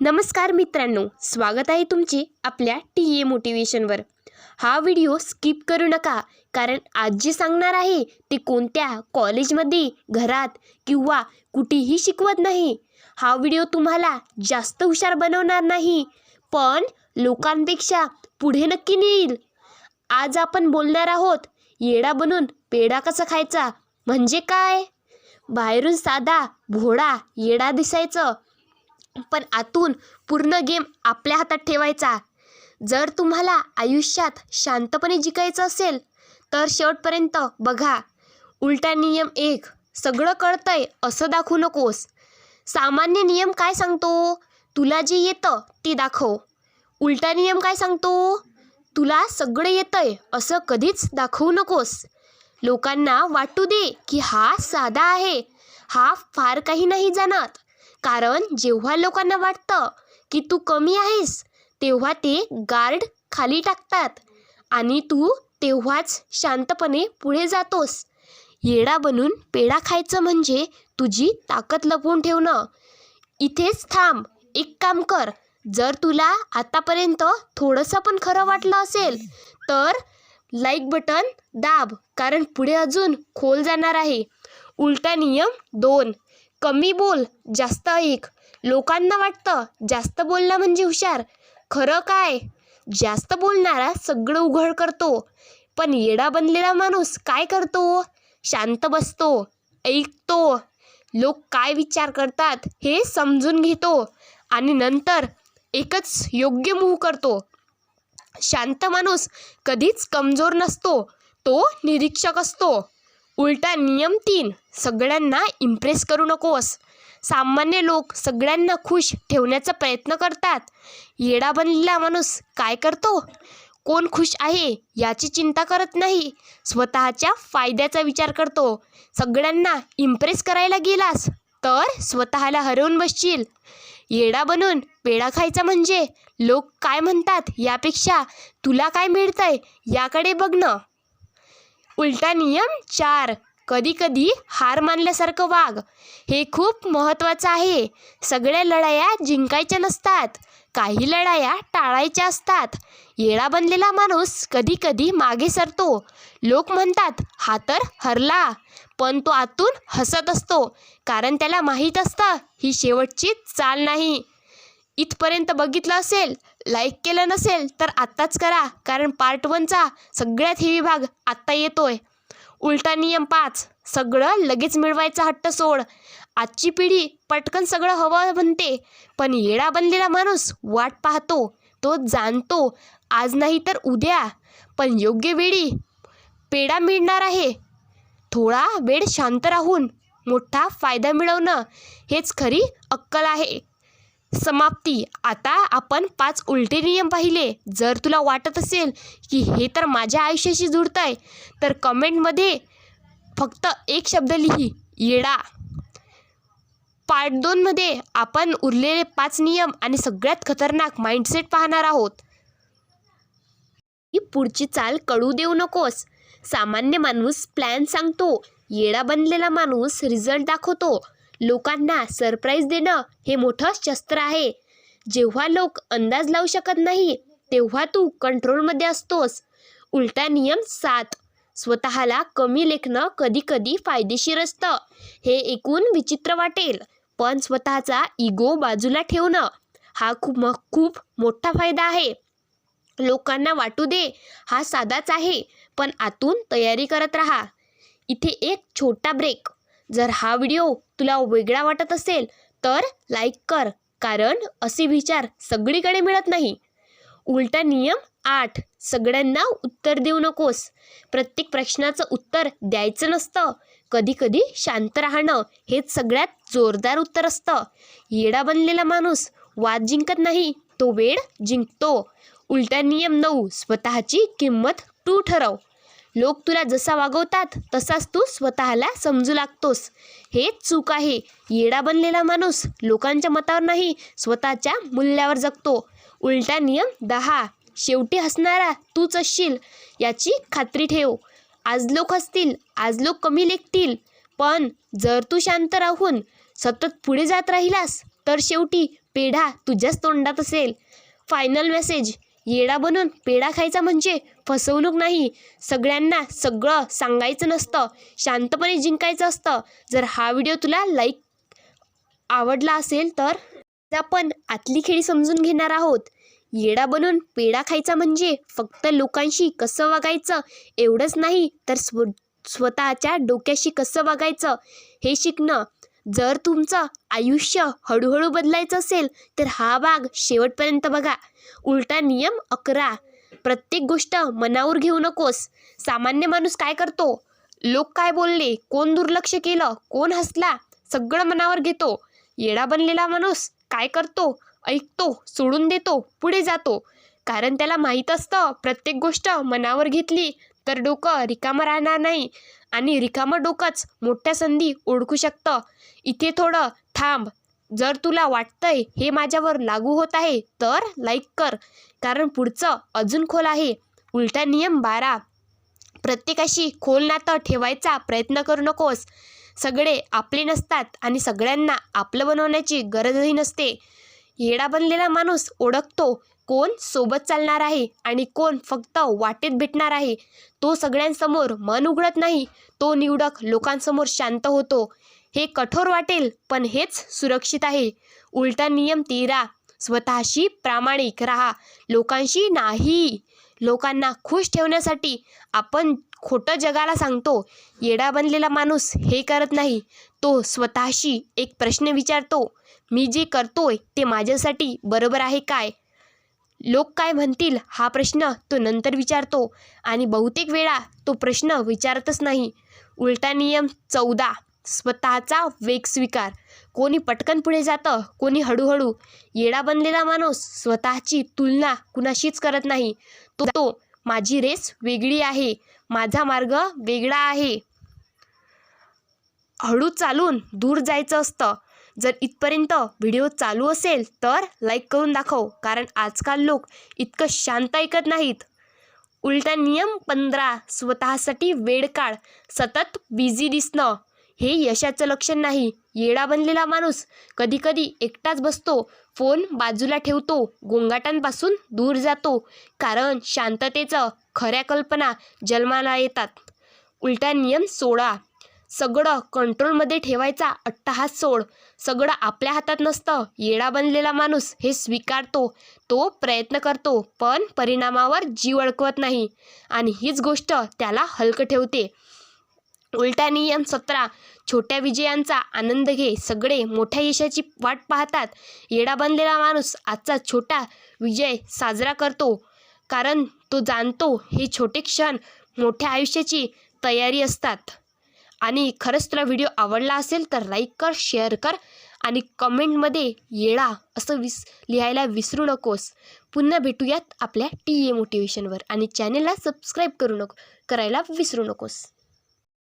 नमस्कार मित्रांनो स्वागत आहे तुमचे आपल्या टी ए मोटिवेशनवर. हा व्हिडिओ स्किप करू नका कारण आज जे सांगणार आहे ते कोणत्या कॉलेजमध्ये घरात किंवा कुठेही शिकवत नाही. हा व्हिडिओ तुम्हाला जास्त हुशार बनवणार नाही पण लोकांपेक्षा पुढे नक्की नेईल. आज आपण बोलणार आहोत येडा बनून पेढा कसा खायचा म्हणजे काय? बाहेरून साधा भोळा येडा दिसायचं पण आतून पूर्ण गेम आपल्या हातात ठेवायचा. जर तुम्हाला आयुष्यात शांतपणे जिंकायचं असेल तर शेवटपर्यंत बघा. उलटा नियम एक सगळं कळतंय असं दाखवू नकोस. सामान्य नियम काय सांगतो? तुला जे येतं ते दाखव. उलटा नियम काय सांगतो? तुला सगळं येतंय असं कधीच दाखवू नकोस. लोकांना वाटू दे की हा साधा आहे. हा फार काही नाही जाणार. कारण जेव्हा लोकांना वाटतं की तू कमी आहेस तेव्हा ते गार्ड खाली टाकतात आणि तू तेव्हाच शांतपणे पुढे जातोस. येडा बनून पेढा खायचं म्हणजे तुझी ताकद लपवून ठेवणं. इथेच थांब एक काम कर. जर तुला आतापर्यंत थोडंसं पण खरं वाटलं असेल तर लाईक बटन दाब कारण पुढे अजून खोल जाणार आहे. उलटा नियम दोन. कमी बोल जास्त ऐक. लोकांना वाटतं जास्त बोलणं म्हणजे हुशार. खरं काय? जास्त बोलणारा सगळं उघड करतो. पण येडा बनलेला माणूस काय करतो? शांत बसतो ऐकतो. लोक काय विचार करतात हे समजून घेतो आणि नंतर एकच योग्य मूव्ह करतो. शांत माणूस कधीच कमजोर नसतो तो निरीक्षक असतो. उलटा नियम तीन. सगळ्यांना इम्प्रेस करू नकोस. सामान्य लोक सगळ्यांना खुश ठेवण्याचा प्रयत्न करतात. येडा बनलेला माणूस काय करतो? कोण खुश आहे याची चिंता करत नाही. स्वतःच्या फायद्याचा विचार करतो. सगळ्यांना इम्प्रेस करायला गेलास तर स्वतःला हरवून बसशील. येडा बनून पेढा खायचा म्हणजे लोक काय म्हणतात यापेक्षा तुला काय मिळतंय याकडे बघणं. उलटा नियम चार. कधीकधी हार मानल्यासारखं वाग. हे खूप महत्त्वाचं आहे. सगळ्या लढाया जिंकायच्या नसतात. काही लढाया टाळायच्या असतात. येळा बनलेला माणूस कधीकधी मागे सरतो. लोक म्हणतात हा तर हरला. पण तो आतून हसत असतो. कारण त्याला माहीत असतं ही शेवटची चाल नाही. इथपर्यंत बघितलं असेल लाईक केलं नसेल तर आत्ताच करा. कारण पार्ट वनचा सगळ्यात हेवी भाग आत्ता येतोय. उलटा नियम पाच. सगळं लगेच मिळवायचा हट्ट सोड. आजची पिढी पटकन सगळं हवं म्हणते. पण येडा बनलेला माणूस वाट पाहतो तो जाणतो आज नाही तर उद्या. पण योग्य वेळी पेढा मिळणार आहे. थोडा वेळ शांत राहून मोठा फायदा मिळवणं हेच खरी अक्कल आहे. समाप्ती. आता आपण पाच उलटे नियम पाहिले. जर तुला वाटत असेल की हे तर माझ्या आयुष्याशी जुळतं आहे तर कमेंटमध्ये फक्त एक शब्द लिही येडा. पार्ट दोनमध्ये आपण उरलेले पाच नियम आणि सगळ्यात खतरनाक माइंडसेट पाहणार आहोत. ही पुढची चाल कळू देऊ नकोस. सामान्य माणूस प्लॅन सांगतो येडा बनलेला माणूस रिझल्ट दाखवतो. लोकांना सरप्राईज देणं हे मोठं शस्त्र आहे. जेव्हा लोक अंदाज लावू शकत नाही तेव्हा तू कंट्रोलमध्ये असतोस. उलटा नियम सात. स्वतःला कमी लेखणं कधी कधी फायदेशीर असतं. हे ऐकून विचित्र वाटेल पण स्वतःचा इगो बाजूला ठेवणं हा खूप खूप मोठा फायदा आहे. लोकांना वाटू दे हा साधाच आहे पण आतून तयारी करत राहा. इथे एक छोटा ब्रेक जर हा व्हिडिओ तुला वेगळा वाटत असेल तर लाईक कर कारण असे विचार सगळीकडे मिळत नाही. उलटा नियम आठ सगळ्यांना उत्तर देऊ नकोस. प्रत्येक प्रश्नाचं उत्तर द्यायचं नसतं. कधीकधी शांत राहणं हेच सगळ्यात जोरदार उत्तर असतं. येडा बनलेला माणूस वाद जिंकत नाही तो वेळ जिंकतो. उलटा नियम नऊ स्वतःची किंमत तू ठरव. लोक तुला जसा वागवतात तसाच तू स्वतःला समजू लागतोस. हेच चूक आहे. येडा बनलेला माणूस लोकांच्या मतावर नाही स्वतःच्या मूल्यावर जगतो. उलटा नियम दहा. शेवटी हसणारा तूच असशील याची खात्री ठेव. आज लोक हसतील आज लोक कमी लेखतील. पण जर तू शांत राहून सतत पुढे जात राहिलास तर शेवटी पेढा तुझ्याच तोंडात असेल. फायनल मेसेज येडा बनून पेढा खायचा म्हणजे फसवणूक नाही. सगळ्यांना सगळं सांगायचं नसतं. शांतपणे जिंकायचं असतं. जर हा व्हिडिओ तुला लाईक आवडला असेल तर आपण आतली खेळी समजून घेणार आहोत. येडा बनून पेढा खायचा म्हणजे फक्त लोकांशी कसं वागायचं एवढंच नाही तर स्व स्वतःच्या डोक्याशी कसं वागायचं हे शिकणं. जर तुमचं आयुष्य हळूहळू बदलायचं असेल तर हा भाग शेवटपर्यंत बघा. उलटा नियम अकरा. प्रत्येक गोष्ट मनावर घेऊ नकोस. सामान्य माणूस काय करतो? लोक काय बोलले? कोण दुर्लक्ष केलं? कोण हसला? सगळं मनावर घेतो. येडा बनलेला माणूस काय करतो? ऐकतो सोडून देतो पुढे जातो. कारण त्याला माहीत असतं प्रत्येक गोष्ट मनावर घेतली तर डोकं रिकामं राहणार नाही. आणि रिकामं डोकंच मोठ्या संधी ओळखू शकतं. इथे थोडं थांब. जर तुला वाटतंय हे माझ्यावर लागू होत आहे तर लाईक कर. कारण पुढचं अजून खोल आहे. उलटा नियम बारा. प्रत्येकाशी खोल नातं ठेवायचा प्रयत्न करू नकोस. सगळे आपले नसतात आणि सगळ्यांना आपलं बनवण्याची गरजही नसते. येडा बनलेला माणूस ओळखतो. कोण सोबत चालणार आहे आणि कोण फक्त वाटेत भेटणार आहे? तो सगळ्यांसमोर मन उघडत नाही. तो निवडक लोकांसमोर शांत होतो. हे कठोर वाटेल पण हेच सुरक्षित आहे. उलटा नियम तेरा. स्वतःशी प्रामाणिक राहा. लोकांशी नाही. लोकांना खुश ठेवण्यासाठी आपण खोटं जगाला सांगतो. येडा बनलेला माणूस हे करत नाही. तो स्वतःशी एक प्रश्न विचारतो. मी जे करतोय ते माझ्यासाठी बरोबर आहे काय? लोक काय म्हणतील हा प्रश्न तो नंतर विचारतो आणि बहुतेक वेळा तो प्रश्न विचारतच नाही. उलटा नियम चौदा. स्वतःचा वेग स्वीकार. कोणी पटकन पुढे जातं कोणी हळूहळू. येडा बनलेला माणूस स्वतःची तुलना कुणाशीच करत नाही. तो तो माझी रेस वेगळी आहे माझा मार्ग वेगळा आहे. हळू चालून दूर जायचं असतं. जर इथपर्यंत व्हिडिओ चालू असेल तर लाईक करून दाखव कारण आजकाल लोक इतकं शांत ऐकत नाहीत. उलटा नियम पंधरा स्वतःसाठी वेळ काळ सतत बिझी दिसणं हे यशाचं लक्षण नाही. येडा बनलेला माणूस कधीकधी एकटाच बसतो फोन बाजूला ठेवतो गोंगाटांपासून दूर जातो कारण शांततेचं खऱ्या कल्पना जन्माला येतात. उलटा नियम सोळा सगळं कंट्रोलमध्ये ठेवायचा अट्टहास सोड. सगळं आपल्या हातात नसतं. येडा बनलेला माणूस हे स्वीकारतो. तो प्रयत्न करतो पण परिणामावर जीव अडकवत नाही. आणि हीच गोष्ट त्याला हलकं ठेवते. उलटा नियम सतरा छोट्या विजयांचा आनंद घे. सगळे मोठ्या यशाची वाट पाहतात. येडा बनलेला माणूस आजचा छोटा विजय साजरा करतो. कारण तो जाणतो हे छोटे क्षण मोठ्या आयुष्याची तयारी असतात. आणि खरंच तुला व्हिडिओ आवडला असेल तर लाईक कर शेअर कर आणि कमेंटमध्ये येळा असं विस लिहायला विसरू नकोस. पुन्हा भेटूयात आपल्या टी ए मोटिवेशनवर आणि चॅनलला सबस्क्राईब करू नको करायला विसरू नकोस.